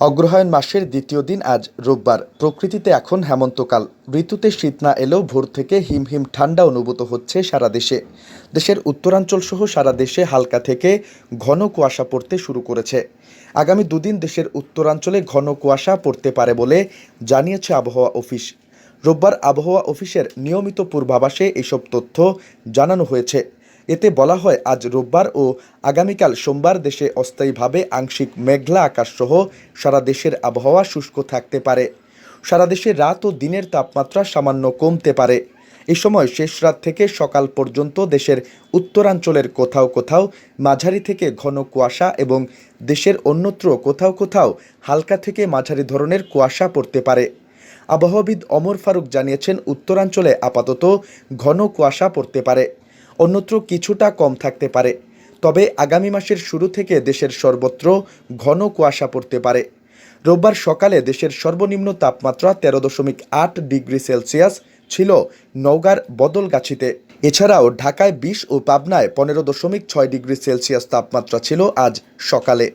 অগ্রহায়ণ মাসের দ্বিতীয় দিন আজ রোববার। প্রকৃতিতে এখন হেমন্তকাল। ঋতুতে শীত না এলেও ভোর থেকে হিম হিম ঠান্ডা অনুভূত হচ্ছে সারা দেশে। দেশের উত্তরাঞ্চল সহ সারা দেশে হালকা থেকে ঘন কুয়াশা পড়তে শুরু করেছে। আগামী দুদিন দেশের উত্তরাঞ্চলে ঘন কুয়াশা পড়তে পারে বলে জানিয়েছে আবহাওয়া অফিস। রোববার আবহাওয়া অফিসের নিয়মিত পূর্বাভাসে এসব তথ্য জানানো হয়েছে। এতে বলা হয়, আজ রোববার ও আগামীকাল সোমবার দেশে অস্থায়ীভাবে আংশিক মেঘলা আকাশ সহ সারা দেশের আবহাওয়া শুষ্ক থাকতে পারে। সারা দেশে রাত ও দিনের তাপমাত্রা সামান্য কমতে পারে। এ সময় শেষ রাত থেকে সকাল পর্যন্ত দেশের উত্তরাঞ্চলের কোথাও কোথাও, মাঝারি থেকে ঘন কুয়াশা এবং দেশের অন্যত্র কোথাও কোথাও হালকা থেকে মাঝারি ধরনের কুয়াশা পড়তে পারে। আবহাওয়াবিদ অমর ফারুক জানিয়েছেন, উত্তরাঞ্চলে আপাতত ঘন কুয়াশা পড়তে পারে। অন্যত্র কিছুটা কম থাকতে পারে। তবে আগামী মাসের শুরু থেকে দেশের সর্বত্র ঘন কুয়াশা পড়তে পারে। রোববার সকালে দেশের সর্বনিম্ন তাপমাত্রা তেরো দশমিক আট ডিগ্রি সেলসিয়াস ছিল নওগাঁর বদলগাছিতে। এছাড়াও ঢাকায় বিশ ও পাবনায় পনেরো দশমিক ছয় ডিগ্রি সেলসিয়াস তাপমাত্রা ছিল আজ সকালে।